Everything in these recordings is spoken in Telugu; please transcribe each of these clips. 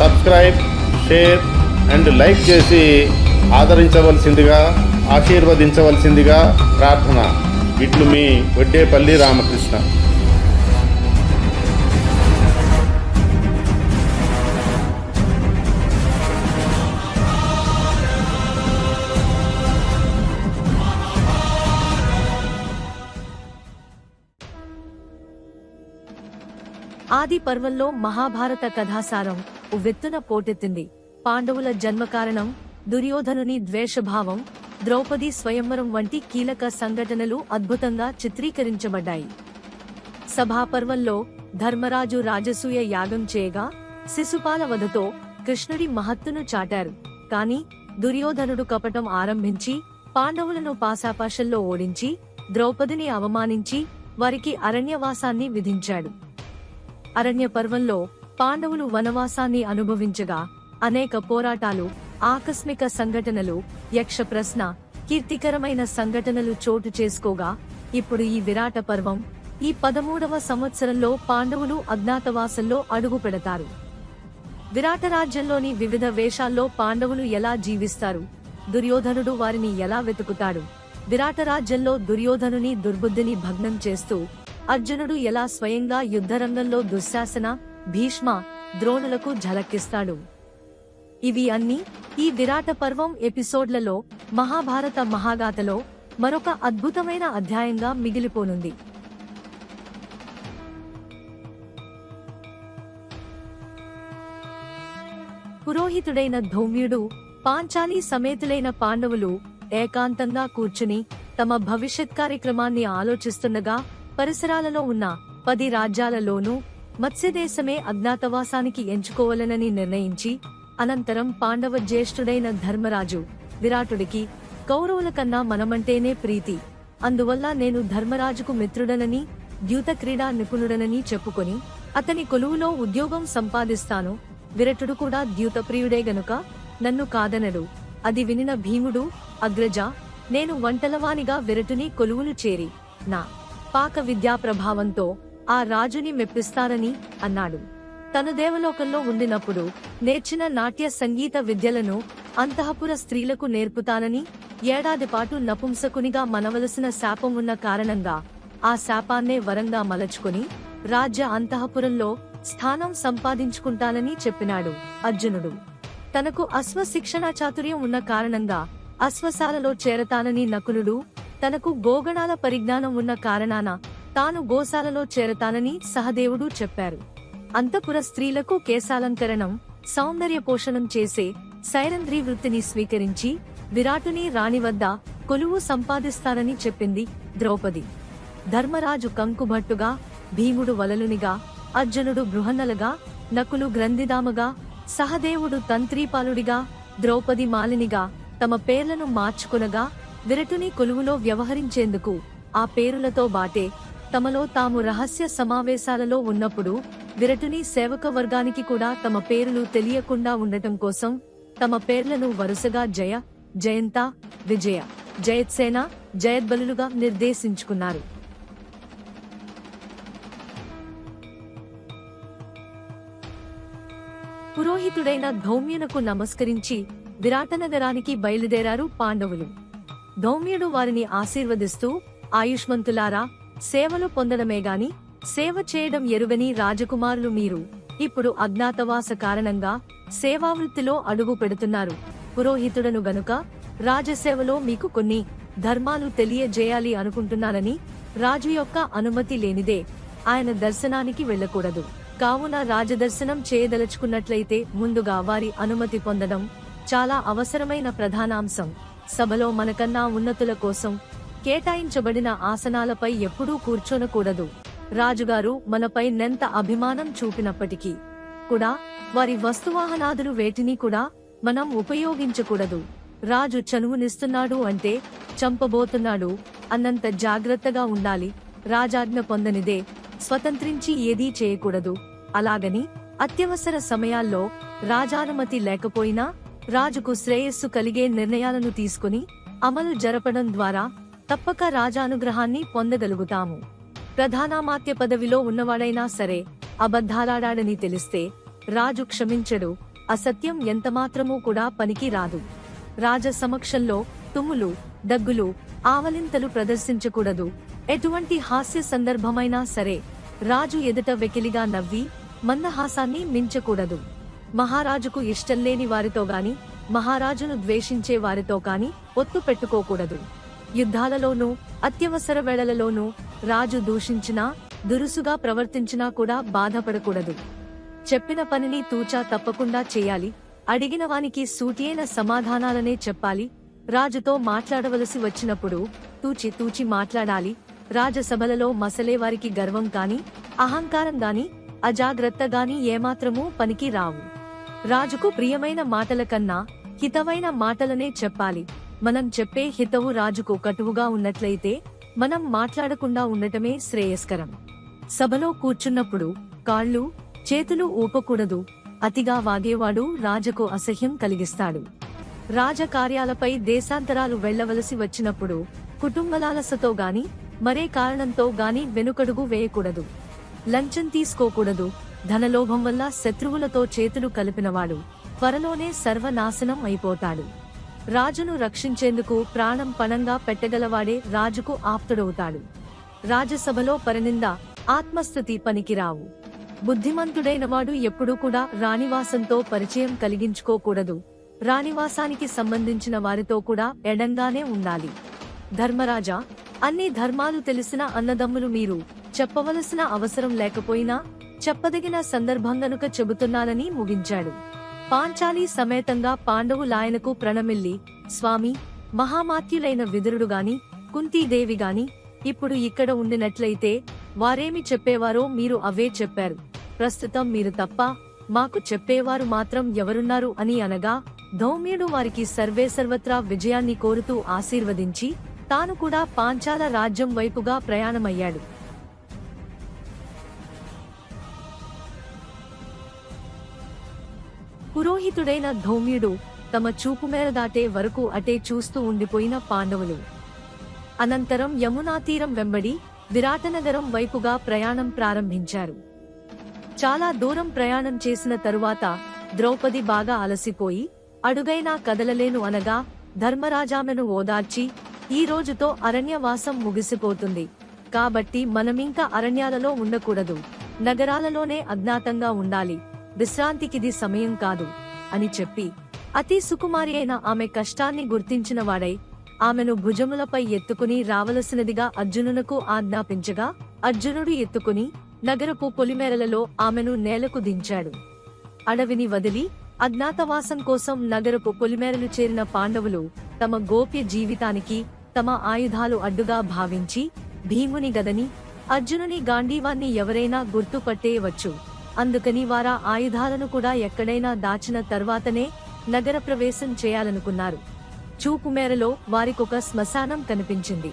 సబ్స్క్రైబ్ షేర్ అండ్ లైక్ చేసి ఆదరించవలసిందిగా ఆశీర్వదించవలసిందిగా ప్రార్థన. ఇట్లు మీ వడ్డేపల్లి రామకృష్ణ. ఆది పర్వంలో మహాభారత కథాసారం. ఉవ్వెత్తున పోటెత్తింది. పాండవుల జన్మ కారణం దుర్యోధనుని ద్వేషభావం ద్రౌపది స్వయంవరం వంటి కీలక సంఘటనలు అద్భుతంగా చిత్రీకరించబడ్డాయి. సభాపర్వంలో ధర్మరాజు రాజసూయ యాగం చేయగా శిశుపాల వధతో కృష్ణుడి మహత్తును చాటారు. కాని దుర్యోధనుడు కపటం ఆరంభించి పాండవులను పాశాపాశల్లో ఓడించి ద్రౌపదిని అవమానించి వారికి అరణ్యవాసాన్ని విధించాడు. అరణ్య పర్వంలో పాండవులు వనవాసాన్ని అనుభవించగా అనేక పోరాటాలు ఆకస్మిక సంఘటనలు యక్ష ప్రశ్న కీర్తికరమైన సంఘటనలు చోటు చేసుకోగా ఇప్పుడు ఈ విరాట పర్వం ఈ పదమూడవ సంవత్సరంలో పాండవులు అజ్ఞాతవాసంలో అడుగు పెడతారు. విరాట రాజ్యంలోని వివిధ వేషాల్లో పాండవులు ఎలా జీవిస్తారు? దుర్యోధనుడు వారిని ఎలా వెతుకుతాడు? విరాట రాజ్యంలో దుర్యోధనుని దుర్బుద్ధిని భగ్నం చేస్తూ అర్జునుడు ఎలా స్వయంగా యుద్ధరంగంలో దుశ్శాసన భీష్మ ద్రోణులకు ఝలక్కిస్తాడు. ఇవి అన్ని ఈ విరాట పర్వం ఎపిసోడ్లలో మహాభారత మహాగాథలో మరొక అద్భుతమైన అధ్యాయంగా మిగిలిపోనుంది. పురోహితుడైన ధౌమ్యుడు పాంచాలి సమేతులైన పాండవులు ఏకాంతంగా కూర్చుని తమ భవిష్యత్ కార్యక్రమాన్ని ఆలోచిస్తుండగా పరిసరాలలో ఉన్న పది రాజ్యాలలోనూ మత్స్యదేశమే అజ్ఞాతవాసానికి ఎంచుకోవాలనని నిర్ణయించి అనంతరం పాండవ జ్యేష్ఠుడైన ధర్మరాజు విరాటుడికి కౌరవుల కన్నా మనమంటేనే ప్రీతి. అందువల్ల నేను ధర్మరాజుకు మిత్రుడనని ద్యూత క్రీడా నిపుణుడనని చెప్పుకొని అతని కొలువులో ఉద్యోగం సంపాదిస్తాను. విరటుడు కూడా ద్యూత ప్రియుడే గనుక నన్ను కాదనడు. అది వినిన భీముడు అగ్రజ నేను వంటలవానిగా విరటుని కొలువులు చేరి నా పాక విద్యా ప్రభావంతో ఆ రాజుని మెప్పిస్తానని అన్నాడు. తన దేవలోకంలో ఉండినప్పుడు నేర్చిన నాట్య సంగీత విద్యలను అంతఃపుర స్త్రీలకు నేర్పుతానని ఏడాది పాటు నపుంసకునిగా మనవలసిన శాపం ఉన్న కారణంగా ఆ శాపాన్నే వరంగా మలచుకొని రాజ్య అంతఃపురంలో స్థానం సంపాదించుకుంటానని చెప్పినాడు అర్జునుడు. తనకు అశ్వ శిక్షణ చాతుర్యం ఉన్న కారణంగా అశ్వశాలలో చేరతానని నకులుడు తనకు గోగణాల పరిజ్ఞానం ఉన్న కారణాన తాను గోశాలలో చేరతానని సహదేవుడు చెప్పారు. అంతపుర స్త్రీలకు కేశాలంకరణం సౌందర్య పోషణం చేసే సైరంధ్రి వృత్తిని స్వీకరించి విరాటుని రాణి వద్ద కొలువు సంపాదిస్తానని చెప్పింది ద్రౌపది. ధర్మరాజు కంకుభట్టుగా భీముడు వలలునిగా అర్జునుడు బృహన్నలుగా నకులు గ్రంథిదామగా సహదేవుడు తంత్రీపాలుడిగా ద్రౌపది మాలినిగా తమ పేర్లను మార్చుకునగా విరటుని కొలువులో వ్యవహరించేందుకు ఆ పేరులతో బాటే తమలో తాము రహస్య సమావేశాలలో ఉన్నప్పుడు విరటుని సేవక వర్గానికి కూడా తమ పేర్లు తెలియకుండా ఉండటం కోసం తమ పేర్లను వరుసగా జయ జయంత విజయ జయత్సేన జయద్బలులుగా నిర్దేశించుకున్నారు. పురోహితుడైన ధౌమ్యునకు నమస్కరించి విరాటనగరానికి బయలుదేరారు పాండవులు. ధౌమ్యుడు వారిని ఆశీర్వదిస్తూ ఆయుష్మంతులారా సేవలు పొందడమే గాని సేవ చేయడం ఎరువని రాజకుమారులు మీరు. ఇప్పుడు అజ్ఞాతవాస కారణంగా సేవావృత్తిలో అడుగు పెడుతున్నారు. పురోహితుడను గనుక రాజసేవలో మీకు కొన్ని ధర్మాలు తెలియజేయాలి అనుకుంటున్నానని రాజు యొక్క అనుమతి లేనిదే ఆయన దర్శనానికి వెళ్ళకూడదు. కావున రాజదర్శనం చేయదలుచుకున్నట్లయితే ముందుగా వారి అనుమతి పొందడం చాలా అవసరమైన ప్రధానాంశం. సభలో మనకన్నా ఉన్నతుల కోసం కేటాయించబడిన ఆసనాలపై ఎప్పుడూ కూర్చొనకూడదు. రాజుగారు మనపై నెంత అభిమానం చూపినప్పటికీ కూడా వారి వస్తువాహనాదులు వేటిని కూడా మనం ఉపయోగించకూడదు. రాజు చనువునిస్తున్నాడు అంటే చంపబోతున్నాడు అన్నంత జాగ్రత్తగా ఉండాలి. రాజాజ్ఞ పొందనిదే స్వతంత్రించి ఏదీ చేయకూడదు. అలాగని అత్యవసర సమయాల్లో రాజానుమతి లేకపోయినా రాజుకు శ్రేయస్సు కలిగే నిర్ణయాలను తీసుకుని అమలు జరపడం ద్వారా తప్పక రాజానుగ్రహాన్ని పొందగలుగుతాము. ప్రధానామాత్య పదవిలో ఉన్నవాడైనా సరే అబద్ధాలాడాడని తెలిస్తే రాజు క్షమించడు. అసత్యం ఎంతమాత్రమూ కూడా పనికి రాదు. రాజ సమక్షంలో తుమ్ములు దగ్గులు ఆవలింతలు ప్రదర్శించకూడదు. ఎటువంటి హాస్య సందర్భమైనా సరే రాజు ఎదుట వెకిలిగా నవ్వి మందహాసాన్ని మించకూడదు. మహారాజుకు ఇష్టం లేని వారితో గాని మహారాజును ద్వేషించే వారితో కాని ఒత్తు పెట్టుకోకూడదు. యుద్ధాలలోనూ అత్యవసర వేళలలోనూ రాజు దూషించినా దురుసుగా ప్రవర్తించినా కూడా బాధపడకూడదు. చెప్పిన పనిని తూచా తప్పకుండా చేయాలి. అడిగిన వానికి సూటియైన సమాధానాలనే చెప్పాలి. రాజుతో మాట్లాడవలసి వచ్చినప్పుడు తూచి తూచి మాట్లాడాలి. రాజసభలలో మసలేవారికి గర్వం కాని అహంకారం గాని అజాగ్రత్త గాని ఏమాత్రమూ పనికి రావు. రాజుకు ప్రియమైన మాటల కన్నా హితమైన మాటలనే చెప్పాలి. మనం చెప్పే హితవు రాజుకు కటువుగా ఉన్నట్లయితే మనం మాట్లాడకుండా ఉండటమే శ్రేయస్కరం. సభలో కూర్చున్నప్పుడు కాళ్ళు చేతులు ఊపకూడదు. అతిగా వాగేవాడు రాజకు అసహ్యం కలిగిస్తాడు. రాజకార్యాలపై దేశాంతరాలు వెళ్ళవలసి వచ్చినప్పుడు కుటుంబలాలసతో గాని మరే కారణంతో గాని వెనుకడుగు వేయకూడదు. లంచం తీసుకోకూడదు. ధనలోభం వల్ల శత్రువులతో చేతులు కలిపినవాడు త్వరలోనే సర్వనాశనం అయిపోతాడు. రాజును రక్షించేందుకు ప్రాణం పణంగా పెట్టగలవాడే రాజుకు ఆప్తుడవుతాడు. రాజసభలో పరనింద ఆత్మస్థుతి పనికిరావు. బుద్ధిమంతుడైన వాడు ఎప్పుడూ కూడా రాణివాసంతో పరిచయం కలిగించుకోకూడదు. రాణివాసానికి సంబంధించిన వారితో కూడా ఎడంగానే ఉండాలి. ధర్మరాజా అన్ని ధర్మాలు తెలిసిన అన్నదమ్ములు మీరు చెప్పవలసిన అవసరం లేకపోయినా చెప్పదగిన సందర్భం గనుక చెబుతున్నానని ముగించాడు. పాంచాలి సమేతంగా పాండవులాయనకు ప్రణమిల్లి స్వామి మహామాత్యులైన విదురుడుగాని కుంతీదేవిగాని ఇప్పుడు ఇక్కడ ఉండినట్లయితే వారేమి చెప్పేవారో మీరు అవే చెప్పారు. ప్రస్తుతం మీరు తప్ప మాకు చెప్పేవారు మాత్రం ఎవరున్నారు అని అనగా ధౌమ్యుడు వారికి సర్వే సర్వత్రా విజయాన్ని కోరుతూ ఆశీర్వదించి తాను కూడా పాంచాల రాజ్యం వైపుగా ప్రయాణమయ్యాడు. పురోహితుడైన ధౌమ్యుడు తమ చూపు మేర దాటే వరకు అటే చూస్తూ ఉండిపోయిన పాండవులు. అనంతరం యమునా తీరం వెంబడి విరాటనగరం వైపుగా ప్రయాణం ప్రారంభించారు. చాలా దూరం ప్రయాణం చేసిన తరువాత ద్రౌపది బాగా అలసిపోయి అడుగైనా కదలలేను అనగా ధర్మరాజామెను ఓదార్చి ఈ రోజుతో అరణ్యవాసం ముగిసిపోతుంది. కాబట్టి మనమింకా అరణ్యాలలో ఉండకూడదు. నగరాలలోనే అజ్ఞాతంగా ఉండాలి. విశ్రాంతికిది సమయం కాదు అని చెప్పి అతి సుకుమారి అయిన ఆమె కష్టాన్ని గుర్తించిన వాడై ఆమెను భుజములపై ఎత్తుకుని రావలసినదిగా అర్జునునకు ఆజ్ఞాపించగా అర్జునుడు ఎత్తుకుని నగరపు పొలిమేరలలో ఆమెను నేలకు దించాడు. అడవిని వదిలి అజ్ఞాతవాసం కోసం నగరపు పొలిమేరలు చేరిన పాండవులు తమ గోప్య జీవితానికి తమ ఆయుధాలు అడ్డుగా భావించి భీముని గదని అర్జునుని గాంధీవాన్ని ఎవరైనా గుర్తుపట్టేయవచ్చు. అందుకని వారా ఆయుధాలను కూడా ఎక్కడైనా దాచిన తర్వాతనే నగర ప్రవేశం చేయాలనుకున్నారు. చూపు మేరలో వారికొక శ్మశానం కనిపించింది.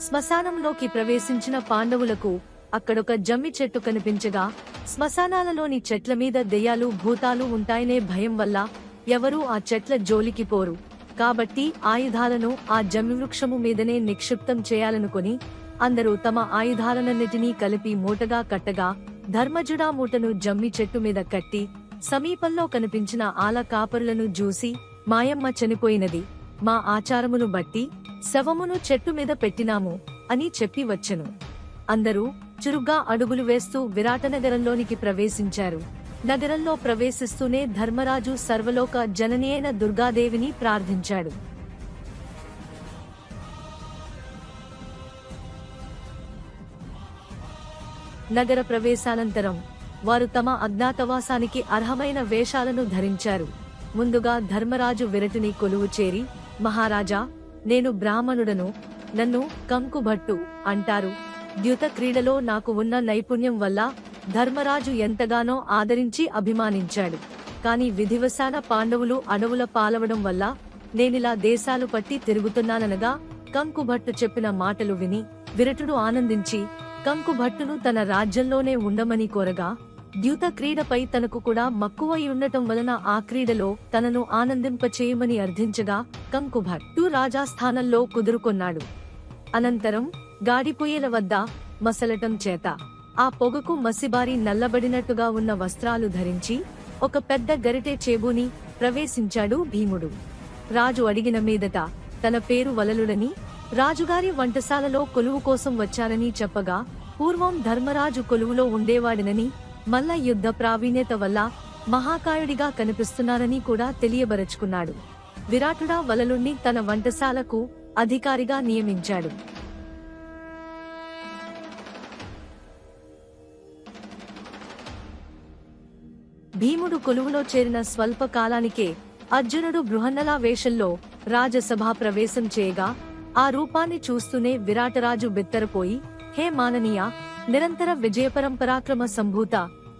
శ్మశానంలోకి ప్రవేశించిన పాండవులకు అక్కడొక జమ్మి చెట్టు కనిపించగా శ్మశానాలలోని చెట్ల మీద దెయ్యాలు భూతాలు ఉంటాయనే భయం వల్ల ఎవరూ ఆ చెట్ల జోలికి పోరు. కాబట్టి ఆయుధాలను ఆ జమ్మివృక్షము మీదనే నిక్షిప్తం చేయాలనుకుని అందరూ తమ ఆయుధాలనన్నిటినీ కలిపి మూటగా కట్టగా ధర్మజుడా మూటను జమ్మి చెట్టు మీద కట్టి సమీపంలో కనిపించిన ఆల కాపరులను చూసి మాయమ్మ చనిపోయినది మా ఆచారమును బట్టి శవమును చెట్టు మీద పెట్టినాము అని చెప్పి వచ్చెను. అందరూ చురుగ్గా అడుగులు వేస్తూ విరాటనగరంలోనికి ప్రవేశించారు. నగరంలో ప్రవేశిస్తూనే ధర్మరాజు సర్వలోక జననీయైన దుర్గాదేవిని ప్రార్థించాడు. నగర ప్రవేశానంతరం వారు తమ అజ్ఞాతవాసానికి అర్హమైన వేషాలను ధరించారు. ముందుగా ధర్మరాజు విరటిని కొలువు చేరి మహారాజా నేను బ్రాహ్మణుడను నన్ను కంకుభట్టు అంటారు. ద్యుత క్రీడలో నాకు ఉన్న నైపుణ్యం వల్ల ధర్మరాజు ఎంతగానో ఆదరించి అభిమానించాడు. కాని విధివశాన పాండవులు అడవుల పాలవడం వల్ల నేనిలా దేశాలు పట్టి తిరుగుతున్నాననగా కంకుభట్టు చెప్పిన మాటలు విని విరటుడు ఆనందించి కంకుభట్టును తన రాజ్యంలోనే ఉండమని కోరగా ద్యూత క్రీడపై తనకు కూడా మక్కువై ఉండటం వలన ఆ క్రీడలో తనను ఆనందింపచేయమని అర్థించగా కంకుభట్టు రాజాస్థానంలో కుదురుకొన్నాడు. అనంతరం గాడిపొయ్యల వద్ద మసలటం చేత ఆ పొగకు మసిబారి నల్లబడినట్టుగా ఉన్న వస్త్రాలు ధరించి ఒక పెద్ద గరిటె చేబూని ప్రవేశించాడు భీముడు. రాజు అడిగిన మీదట తన పేరు వలలుడని రాజుగారి వంటశాలలో కొలువు కోసం వచ్చారని చెప్పగా పూర్వం ధర్మరాజు కొలువులో ఉండేవాడినని మల్ల యుద్ధ ప్రావీణ్యత వల్ల మహాకాయుడిగా కనిపిస్తున్నారని కూడా తెలియబరచుకున్నాడు. విరాటుడా వలలుణ్ణి తన వంటశాలకు అధికారిగా నియమించాడు. భీముడు కొలువులో చేరిన స్వల్ప కాలానికే అర్జునుడు బృహన్నలా వేషంలో రాజసభా ప్రవేశం చేయగా ఆ రూపాన్ని చూస్తూనే విరాటరాజు బిత్తరపోయి హే మాననీయ నిరంతర విజయపరంపరాక్రమ సంభూత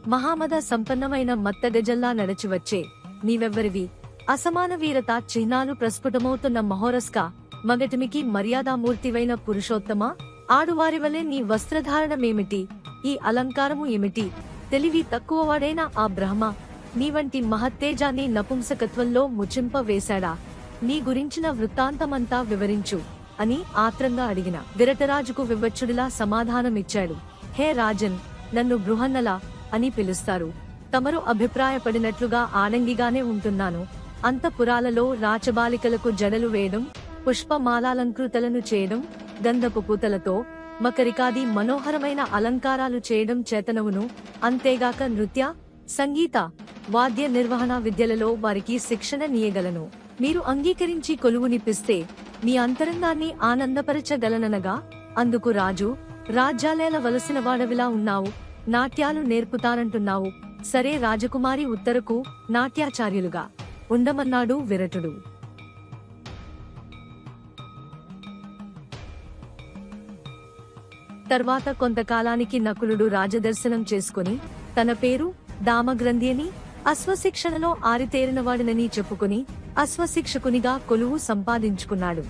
మహామద సంపన్నమైన మత్తగజల్లా నడచివచ్చే. నీవెవ్వరివి? అసమాన వీరత చిహ్నాలు ప్రస్ఫుటమవుతున్న మహోరస్క మగటిమికి మర్యాదామూర్తివైన పురుషోత్తమ ఆడువారి వలె నీ వస్త్రధారణమేమిటి? ఈ అలంకారము ఏమిటి? తెలివి తక్కువవాడైన ఆ బ్రహ్మ నీ వంటి మహత్తేజాన్ని నపుంసకత్వంలో ముచింప వేశాడా నీ గురించిన వృత్తాంతమంతా వివరించు అని ఆత్రంగా అడిగిన. విరటరాజుకు వివచ్చుడిలా సమాధానమిచ్చాడు. హే రాజన్ నన్ను బృహన్నల అని పిలుస్తారు. తమరు అభిప్రాయపడినట్లుగా ఆనంగిగానే ఉంటున్నాను. అంతపురాలలో రాచబాలికలకు జడలు వేయడం పుష్పమాలాలంకృతలను చేయడం గంధపు పూతలతో మకరికాది మనోహరమైన అలంకారాలు చేయడం చేతనవును. అంతేగాక నృత్య సంగీత వాద్య నిర్వహణ విద్యలలో వారికి శిక్షణ నీయగలను. మీరు అంగీకరించి కొలువునిపిస్తే మీ అంతరంగాన్ని ఆనందపరచగలననగా అందుకు రాజు రాజ్యాలయాల వలసిన వాడవిలా ఉన్నావు నాట్యాలు నేర్పుతానంటున్నావు. సరే రాజకుమారి ఉత్తరకు నాట్యాచార్యులుగా. ఉండమన్నాడు విరటుడు. తర్వాత కొంతకాలానికి నకులుడు రాజదర్శనం చేసుకుని తన పేరు దామగ్రంథి అని అశ్వశిక్షణలో ఆరితేరినవాడినని చెప్పుకుని అశ్వశిక్షకునిగా కొలువు సంపాదించుకున్నాడు.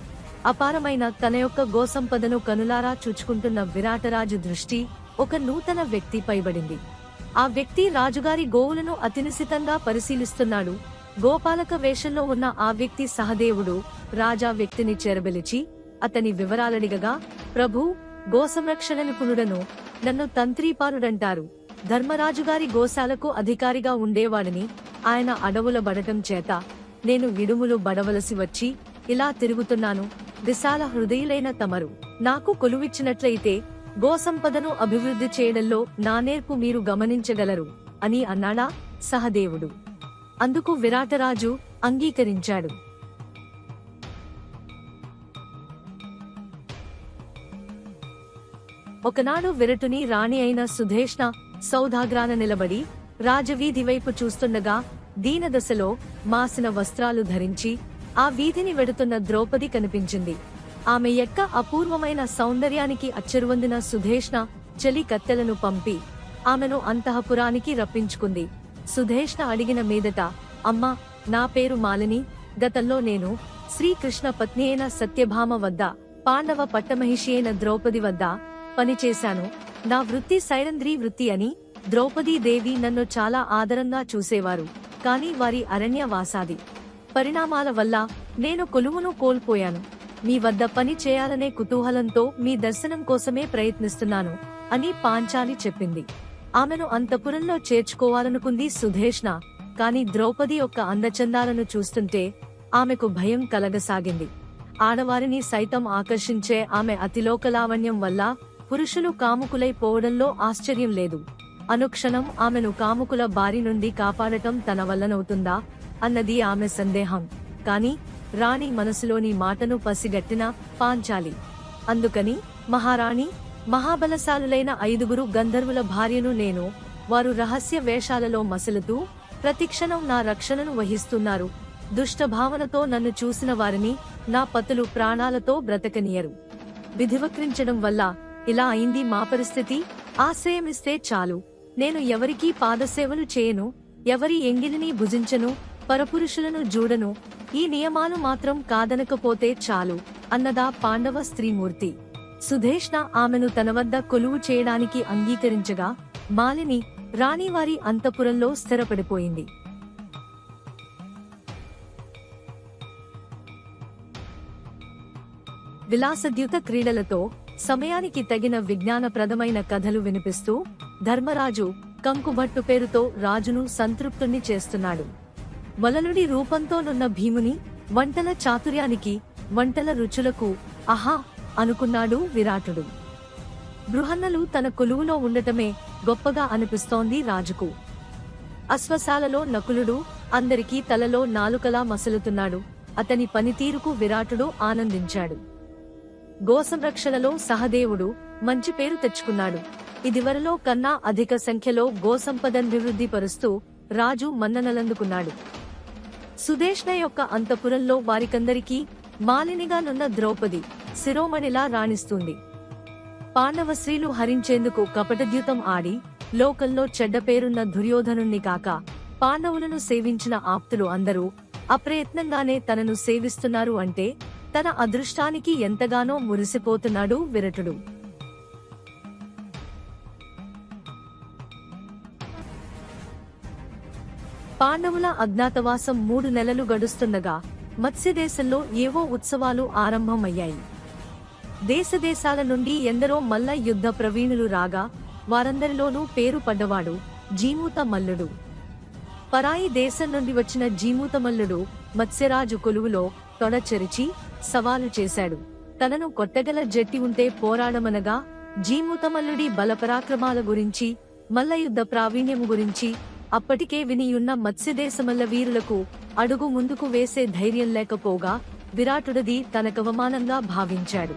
అపారమైన తన యొక్క గోసంపదను కనులారా చూచుకుంటున్న విరాటరాజు దృష్టి ఒక నూతన వ్యక్తి పైబడింది. ఆ వ్యక్తి రాజుగారి గోవులను అతినిశితంగా పరిశీలిస్తున్నాడు. గోపాలక వేషంలో ఉన్న ఆ వ్యక్తి సహదేవుడు రాజా వ్యక్తిని చేరబెలిచి అతని వివరాలడిగగా ప్రభు గోసంరక్షణ నిపుణుడను నన్ను తంత్రీపారుడంటారు ధర్మరాజుగారి గోశాలకు అధికారిగా ఉండేవాడని ఆయన అడవుల బడటం చేత నేను విడుములు బడవలసి వచ్చి ఇలా తిరుగుతున్నాను. విశాల హృదయులైన తమరు నాకు కొలువిచ్చినట్లయితే గోసంపదను అభివృద్ధి చేయడంలో నా నేర్పు మీరు గమనించగలరు అని అన్నాడా సహదేవుడు. అందుకు విరాటరాజు అంగీకరించాడు. ఒకనాడు విరటుని రాణి అయిన సుధేష్ణ సౌధాగ్రాన నిలబడి రాజవీధి వైపు చూస్తుండగా దీనదశలో మాసిన వస్త్రాలు ధరించి ఆ వీధిని వెడుతున్న ద్రౌపది కనిపించింది. ఆమె యొక్క అపూర్వమైన సౌందర్యానికి అచ్చరువందిన సుధేష్ణ చలి కత్తెలను పంపి ఆమెను అంతఃపురానికి రప్పించుకుంది. సుధేష్ణ అడిగిన మీదట అమ్మా నా పేరు మాలిని. గతంలో నేను శ్రీకృష్ణ పత్ని అయిన సత్యభామ వద్ద పాండవ పట్టమహిషి అయిన ద్రౌపది వద్ద పనిచేశాను నా వృత్తి సైరంధ్రీ వృత్తి అని ద్రౌపదీ దేవి నన్ను చాలా ఆదరంగా చూసేవారు. కాని వారి అరణ్యవాసాది పరిణామాల వల్ల నేను కొలువును కోల్పోయాను. మీ వద్ద పని చేయాలనే కుతూహలంతో మీ దర్శనం కోసమే ప్రయత్నిస్తున్నాను అని పాంచాలి చెప్పింది. ఆమెను అంతపురంలో చేర్చుకోవాలనుకుంది సుధేష్ణ. కాని ద్రౌపది యొక్క అందచందాలను చూస్తుంటే ఆమెకు భయం కలగసాగింది. ఆడవారిని సైతం ఆకర్షించే ఆమె అతిలోక లావణ్యం వల్ల పురుషులు కాముకులై పోవడంలో ఆశ్చర్యం లేదు. అనుక్షణం ఆమెను కాముకుల బారి నుండి కాపాడటం తన వల్లనవుతుందా? అన్నది ఆమె సందేహం. కాని రాణి మనసులోని మాటను పసిగట్టిన పాంచాలి. అందుకని మహారాణి మహాబలశాలులైన ఐదుగురు గంధర్వుల భార్యను నేను వారు రహస్య వేషాలలో మసలుతూ ప్రతిక్షణం నా రక్షణను వహిస్తున్నారు. దుష్ట భావనతో నన్ను చూసిన వారిని నా పతులు ప్రాణాలతో బ్రతకనియరు. విధివక్రించడం వల్ల ఇలా అయింది మా పరిస్థితి. ఆశ్రయం ఇస్తే చాలు. నేను ఎవరికీ పాదసేవలు చేయను ఎవరి ఎంగిలిని భుజించను పరపురుషులను జూడను. ఈ నియమాలు మాత్రం కాదనకపోతే చాలు అన్నదా పాండవ స్త్రీమూర్తి. సుధేష్ణ ఆమెను తన వద్ద కొలువు చేయడానికి అంగీకరించగా మాలిని రాణివారి అంతపురంలో స్థిరపడిపోయింది. విలాసద్యుత క్రీడలతో సమయానికి తగిన విజ్ఞానప్రదమైన కథలు వినిపిస్తూ ధర్మరాజు కంకుభట్టు పేరుతో రాజును సంతృప్తుణ్ణి చేస్తున్నాడు. వలలుడి రూపంతోనున్న భీముని వంటల చాతుర్యానికి వంటల రుచులకు అహా అనుకున్నాడు విరాటుడు. బృహన్నలు తన కొలువులో ఉండటమే గొప్పగా అనిపిస్తోంది రాజుకు. అశ్వశాలలో నకులుడు అందరికీ తలలో నాలుకలా మసలుతున్నాడు. అతని పనితీరుకు విరాటుడు ఆనందించాడు. గోసంరక్షణలో సహదేవుడు మంచి పేరు తెచ్చుకున్నాడు. ఇదివరలో కన్నా అధిక సంఖ్యలో గోసంపదనివృద్ధి పరుస్తూ రాజు మన్ననలందుకున్నాడు. సుదేష్ణ యొక్క అంతపురంలో వారికందరికీ మాలినిగానున్న ద్రౌపది శిరోమణిలా రాణిస్తుంది. పాండవ స్త్రీలు హరించేందుకు కపటద్యుతం ఆడి లోకంలో చెడ్డ పేరున్న దుర్యోధనుణ్ణి కాక పాండవులను సేవించిన ఆప్తులు అందరూ అప్రయత్నంగానే తనను సేవిస్తున్నారు అంటే తన అదృష్టానికి ఎంతగానో మురిసిపోతున్నాడు విరటుడు. పాండవుల అజ్ఞాతవాసం మూడు నెలలు గడుస్తుండగా మత్స్యదేశంలో ఏవో ఉత్సవాలు ఆరంభమయ్యాయి. దేశదేశాల నుండి ఎందరో మల్ల యుద్ధ ప్రవీణులు రాగా వారందరిలోనూ పేరు పడ్డవాడు జీమూత మల్లుడు పరాయి దేశం నుండి వచ్చిన జీమూత మల్లుడు మత్స్యరాజు కొలువులో తొడచెరిచి సవాలు చేశాడు. తనను కొత్తగల జట్టి ఉంటే పోరాడమనగా జీముతమల్లుడి బలపరాక్రమాల గురించి మల్లయుద్ధ ప్రావీణ్యము గురించి అప్పటికే వినియున్న మత్స్యదేశమల్ల వీరులకు అడుగు ముందుకు వేసే ధైర్యం లేకపోగా విరాటుడది తనకవమానంగా భావించాడు.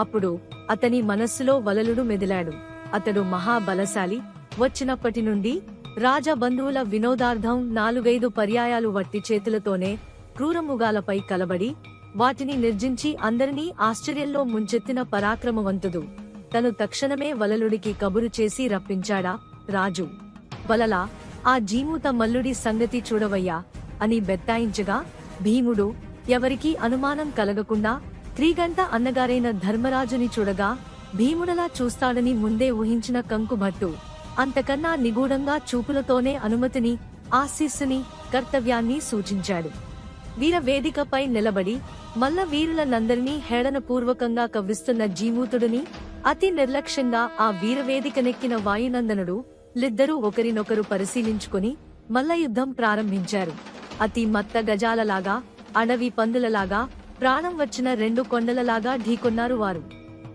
అప్పుడు అతని మనస్సులో వలలుడు మెదిలాడు. అతడు మహాబలశాలి. వచ్చినప్పటి నుండి రాజబంధువుల వినోదార్థం నాలుగైదు పర్యాయాలు వట్టి చేతులతోనే క్రూరముగాలపై కలబడి వాటిని నిర్జించి అందరినీ ఆశ్చర్యంలో ముంచెత్తిన పరాక్రమవంతుడు. తను తక్షణమే వలలుడికి కబురు చేసి రప్పించాడా? రాజు. వలలా ఆ జీమూత మల్లుడి సంగతి చూడవయ్యా అని బెత్తాయించగా భీముడు ఎవరికీ అనుమానం కలగకుండా త్రీగంట అన్నగారైన ధర్మరాజుని చూడగా భీముడలా చూస్తాడని ముందే ఊహించిన కంకుభట్టు అంతకన్నా నిగూఢంగా చూపులతోనే అనుమతిని ఆశీస్సుని కర్తవ్యాన్ని సూచించాడు. వీర వేదికపై నిలబడి మల్ల వీరులనందరినీ హేళనపూర్వకంగా కవ్విస్తున్న జీమూతుడిని అతి నిర్లక్ష్యంగా ఆ వీరవేదికనెక్కిన వాయునందనుడు లిద్దరూ ఒకరినొకరు పరిశీలించుకుని మల్ల యుద్ధం ప్రారంభించారు. అతి మత్త గజాలలాగా అడవి పందులలాగా ప్రాణం వచ్చిన రెండు కొండలలాగా ఢీకొన్నారు వారు.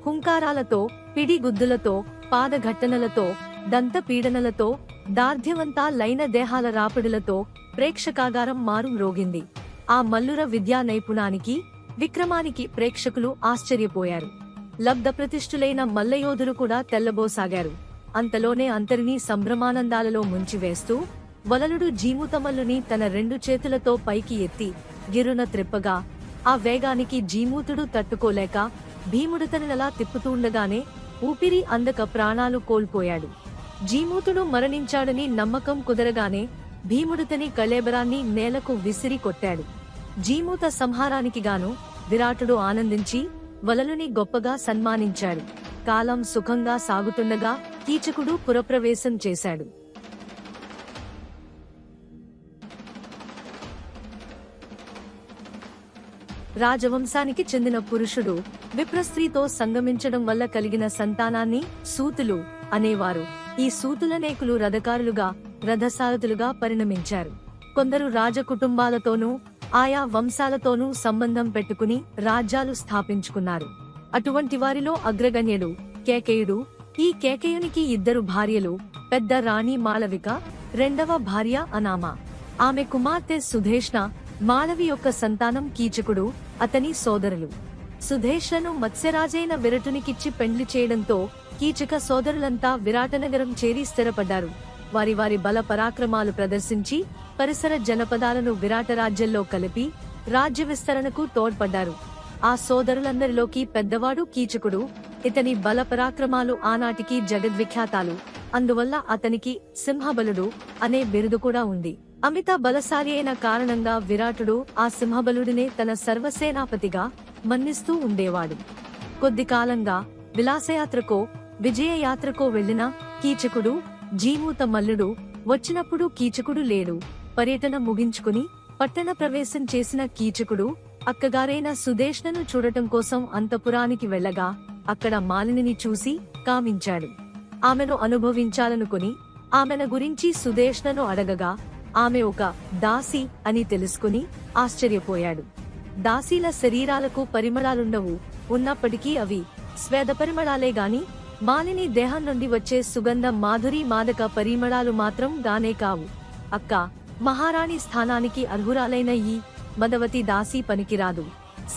హుంకారాలతో పిడిగుద్దులతో పాదఘట్టనలతో దంత పీడనలతో దార్ఢ్యవంతా లైన దేహాల రాపిడులతో ప్రేక్షకాగారం మారు మ్రోగింది ఆ మల్లుర విద్యా నైపుణానికి విక్రమానికి ప్రేక్షకులు ఆశ్చర్యపోయారు. లబ్ధ ప్రతిష్ఠులైన మల్లయోధులు కూడా తెల్లబోసాగారు. అంతలోనే అంతరినీ సంభ్రమానందాలలో ముంచివేస్తూ వలలుడు జీమూతమల్లుని తన రెండు చేతులతో పైకి ఎత్తి గిరున త్రిప్పగా ఆ వేగానికి జీమూతుడు తట్టుకోలేక భీముడు తననలా తిప్పుతూండగానే ఊపిరి అందక ప్రాణాలు కోల్పోయాడు. జీమూతుడు మరణించాడని నమ్మకం కుదరగానే భీముడుతని కళేబరాన్ని నేలకు విసిరి కొట్టాడు. జీమూత సంహారానికి గాను విరాటుడు ఆనందించి వలలుని గొప్పగా సన్మానించాడు. కాలం సుఖంగా సాగుతుండగా కీచకుడు పురప్రవేశం చేశాడు. రాజవంశానికి చెందిన పురుషుడు విప్రస్త్రీతో సంగమించడం వల్ల కలిగిన సంతానాన్ని సూతులు అనేవారు. ఈ సూతులనేకులు రథకారులుగా రథసారథులుగా పరిణమించారు. కొందరు రాజకుటుంబాలతోనూ ఆయా వంశాలతోనూ సంబంధం పెట్టుకుని రాజ్యాలు స్థాపించుకున్నారు. అటువంటి వారిలో అగ్రగణ్యుడు కేకయుడు ఈ కేకయునికి ఇద్దరు భార్యలు పెద్ద రాణి మాళవిక రెండవ భార్య అనామ. ఆమె కుమార్తె సుధేష్ణ మాలవి యొక్క సంతానం కీచకుడు అతని సోదరులు. సుధేష్ణను మత్స్యరాజైన విరటునికిచ్చి పెండ్లి చేయడంతో కీచక సోదరులంతా విరాటనగరం చేరి స్థిరపడ్డారు. వారి వారి బల పరాక్రమాలు ప్రదర్శించి పరిసర జనపదాలను విరాట రాజ్యంలో కలిపి రాజ్య విస్తరణకు తోడ్పడ్డారు. ఆ సోదరులందరిలోకి పెద్దవాడు కీచకుడు ఇతని బల పరాక్రమాలు ఆనాటికి జగద్విఖ్యాతాలు. అందువల్ల అతనికి సింహబలుడు అనే బిరుదు కూడా ఉంది. అమిత బలశాలి అయిన కారణంగా విరాటుడు ఆ సింహబలుడినే తన సర్వసేనాపతిగా మన్నిస్తూ ఉండేవాడు. కొద్ది కాలంగా విలాసయాత్రకో విజయయాత్రకో వెళ్ళిన కీచకుడు జీమూత మల్లుడు వచ్చినప్పుడు కీచకుడు లేడు. పర్యటన ముగించుకుని పట్టణ ప్రవేశం చేసిన కీచకుడు అక్కగారైన సుదేష్ణను చూడటం కోసం అంతపురానికి వెళ్ళగా అక్కడ మాలినిని చూసి కామించాడు ఆమెను అనుభవించాలనుకుని ఆమెను గురించి సుదేష్ణను అడగగా ఆమె ఒక దాసి అని తెలుసుకుని ఆశ్చర్యపోయాడు. దాసీల శరీరాలకు పరిమళాలుండవు. ఉన్నప్పటికీ అవి స్వేద పరిమళాలే గాని మాలిని దేహం నుండి వచ్చే సుగంధ మాధురి మాదక పరిమళాలు మాత్రం గానే కావు. అక్క మహారాణి స్థానానికి అర్హురాలైన ఈ మదవతి దాసి పనికిరాదు.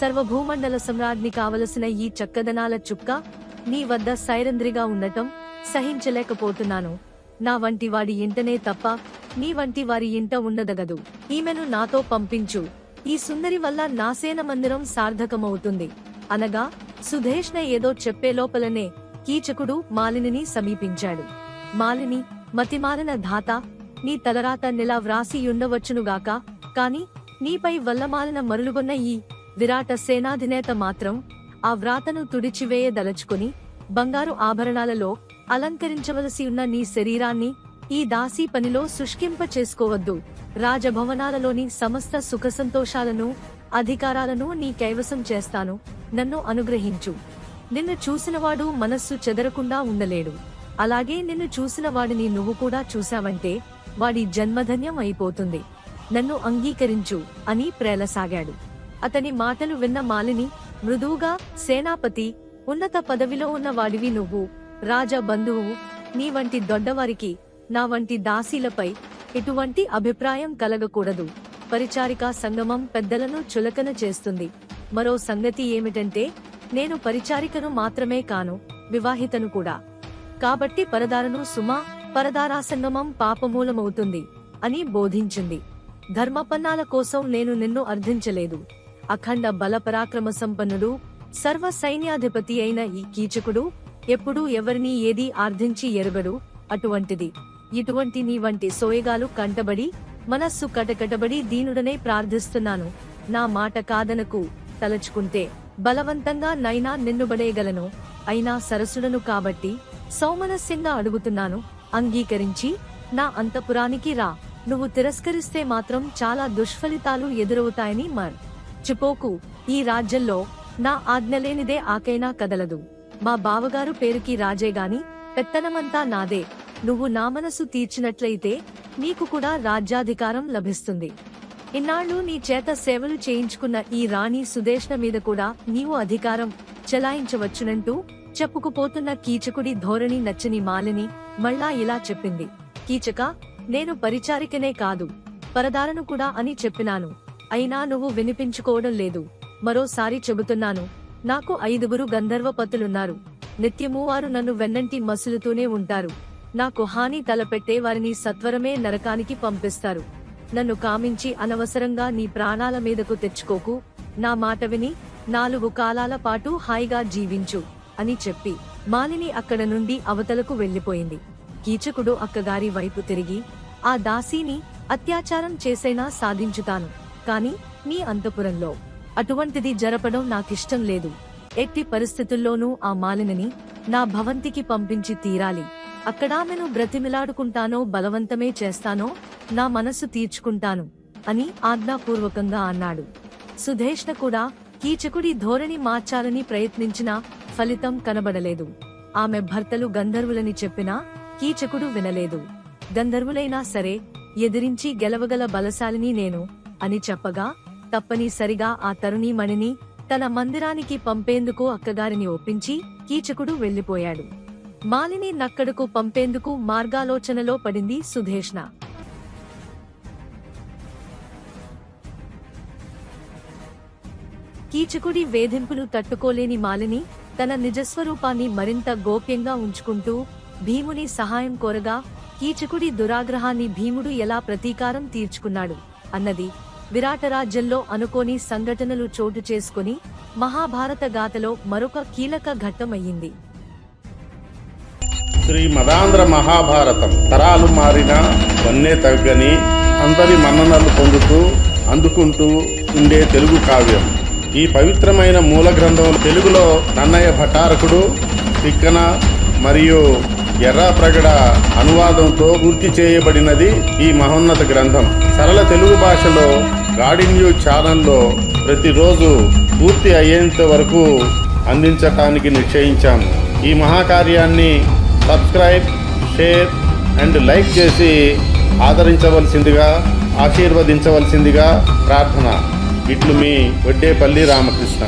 సర్వభూమండల సమ్రాజ్ఞి కావలసిన ఈ చక్కదనాల చుక్క నీ వద్ద సైరంద్రిగా ఉండటం సహించలేకపోతున్నాను. నా వంటి వాడి ఇంటనే తప్ప నీ వంటి వారి ఇంట ఉండదగదు. ఈమెను నాతో పంపించు. ఈ సుందరి వల్ల నాసేన మందిరం సార్థకమవుతుంది. అనగా సుధేష్ణ ఏదో చెప్పే లోపలనే కీచకుడు మాలినిని సమీపించాడు. మాలిని మతిమాలిన ధాత నీ తలరాత నిలా వ్రాసియుండవచ్చునుగాక కాని నీపై వల్లమాలిన మరులుగొన్న ఈ విరాట సేనాధినేత మాత్రం ఆ వ్రాతను తుడిచివేయదలచుకుని బంగారు ఆభరణాలలో అలంకరించవలసి ఉన్న నీ శరీరాన్ని ఈ దాసీ పనిలో శుష్కింప చేసుకోవద్దు రాజభవనాలలోని సమస్త సుఖ సంతోషాలను అధికారాలను నీ కైవసం చేస్తాను. నన్ను అనుగ్రహించు. నిన్ను చూసినవాడు మనస్సు చెదరకుండా ఉండలేడు. అలాగే నిన్ను చూసిన వాడిని నువ్వు కూడా చూశావంటే వాడి జన్మధన్యం అయిపోతుంది. నన్ను అంగీకరించు అని ప్రేలసాగాడు అతని మాటలు విన్న మాలిని మృదువుగా సేనాపతి ఉన్నత పదవిలో ఉన్న వాడివి నువ్వు రాజా బంధువు నీ వంటి దొడ్డవారికి నా వంటి దాసీలపై ఎటువంటి అభిప్రాయం కలగకూడదు. పరిచారికా సంగమం పెద్దలను చులకన చేస్తుంది. మరో సంగతి ఏమిటంటే నేను పరిచారికను మాత్రమే కాను వివాహితను కూడా. కాబట్టి పరదారను సుమా పరదారాసంగమం పాపమూలమవుతుంది అని బోధించింది. ధర్మపన్నాల కోసం నేను నిన్ను అర్థించలేదు. అఖండ బల పరాక్రమ సంపన్నుడు సర్వ సైన్యాధిపతి అయిన ఈ కీచకుడు ఎప్పుడూ ఎవరిని ఏది ఆర్ధించి ఎరగడు అటువంటిది. ఇటువంటి నీ వంటి సోయగాలు కంటబడి మనస్సు కటకటబడి దీనుడనే ప్రార్థిస్తున్నాను. నా మాట కాదనకు తలచుకుంటే. బలవంతంగా నైనా నిన్నుబడేయగలను అయినా సరసుడను కాబట్టి సౌమనస్యంగా అడుగుతున్నాను. అంగీకరించి నా అంతపురానికి రా. నువ్వు తిరస్కరిస్తే మాత్రం చాలా దుష్ఫలితాలు ఎదురవుతాయని మర్ చిపోకు ఈ రాజ్యంలో నా ఆజ్ఞ లేనిదే ఆకైనా కదలదు. మా బావగారు పేరుకి రాజే గాని పెత్తనమంతా నాదే. నువ్వు నా మనసు తీర్చినట్లయితే నీకు కూడా రాజ్యాధికారం లభిస్తుంది. ఇన్నాళ్ళు నీ చేత సేవలు చేయించుకున్న ఈ రాణి సుదేష్ణ మీద కూడా నీవు అధికారం చెలాయించవచ్చునంటూ చెప్పుకుపోతున్న కీచకుడి ధోరణి నచ్చని మాలిని మళ్ళా ఇలా చెప్పింది. కీచక నేను పరిచారికనే కాదు పరదారను కూడా అని చెప్పినాను. అయినా నువ్వు వినిపించుకోవడం లేదు. మరోసారి చెబుతున్నాను నాకు ఐదుగురు గంధర్వపతులున్నారు. నిత్యము వారు నన్ను వెన్నంటి మసులుతూనే ఉంటారు. నాకు హాని తలపెట్టే వారిని సత్వరమే నరకానికి పంపిస్తారు. నన్ను కామించి అనవసరంగా నీ ప్రాణాల మీదకు తెచ్చుకోకు. నా మాట విని నాలుగు కాలాల పాటు హాయిగా జీవించు అని చెప్పి మాలిని అక్కడ నుండి అవతలకు వెళ్ళిపోయింది కీచకుడు అక్కగారి వైపు తిరిగి ఆ దాసీని అత్యాచారం చేసైనా సాధించుతాను కాని నీ అంతపురంలో అటువంటిది జరపడం నాకిష్టం లేదు. ఎట్టి పరిస్థితుల్లోనూ ఆ మాలినని నా భవంతికి పంపించి తీరాలి. అక్కడామెను బ్రతిమిలాడుకుంటానో బలవంతమే చేస్తానో నా మనసు తీర్చుకుంటాను అని ఆజ్ఞాపూర్వకంగా అన్నాడు. సుధేష్ణ కూడా కీచకుడి ధోరణి మార్చాలని ప్రయత్నించినా ఫలితం కనబడలేదు. ఆమె భర్తలు గంధర్వులని చెప్పినా కీచకుడు వినలేదు. గంధర్వులైనా సరే ఎదిరించి గెలవగల బలశాలిని నేను అని చెప్పగా తప్పనిసరిగా ఆ తరుణీమణిని తన మందిరానికి పంపేందుకు అక్కగారిని ఒప్పించి కీచకుడు వెళ్ళిపోయాడు మాలిని నక్కడకు పంపేందుకు మార్గాలోచనలో పడింది సుధేష్ణ. కీచకుడి వేధింపులు తట్టుకోలేని మాలిని తన నిజస్వరూపాన్ని మరింత గోప్యంగా ఉంచుకుంటూ భీముని సహాయం కోరగా కీచకుడి దురాగ్రహాన్ని భీముడు ఎలా ప్రతీకారం తీర్చుకున్నాడు అన్నది విరాటరాజ్యంలో అనుకోని సంఘటనలు చోటు చేసుకుని మహాభారత గాథలో మరొక కీలక ఘట్టమయ్యింది. శ్రీ మదాంధ్ర మహాభారతం తరాలు మారిన వన్నే తగ్గని అందరి మన్ననలు పొందుతూ అందుకుంటూ ఉండే తెలుగు కావ్యం. ఈ పవిత్రమైన మూల గ్రంథం తెలుగులో నన్నయ్య భటారకుడు తిక్కన మరియు ఎర్రాప్రగడ అనువాదంతో పూర్తి చేయబడినది ఈ మహోన్నత గ్రంథం. సరళ తెలుగు భాషలో గాడి న్యూస్ ఛానల్లో ప్రతిరోజు పూర్తి అయ్యేంత వరకు అందించటానికి నిశ్చయించాము. ఈ మహాకార్యాన్ని సబ్స్క్రైబ్ షేర్ అండ్ లైక్ చేసి ఆదరించవలసిందిగా ఆశీర్వదించవలసిందిగా ప్రార్థన. ఇట్లు మీ వడ్డేపల్లి రామకృష్ణ.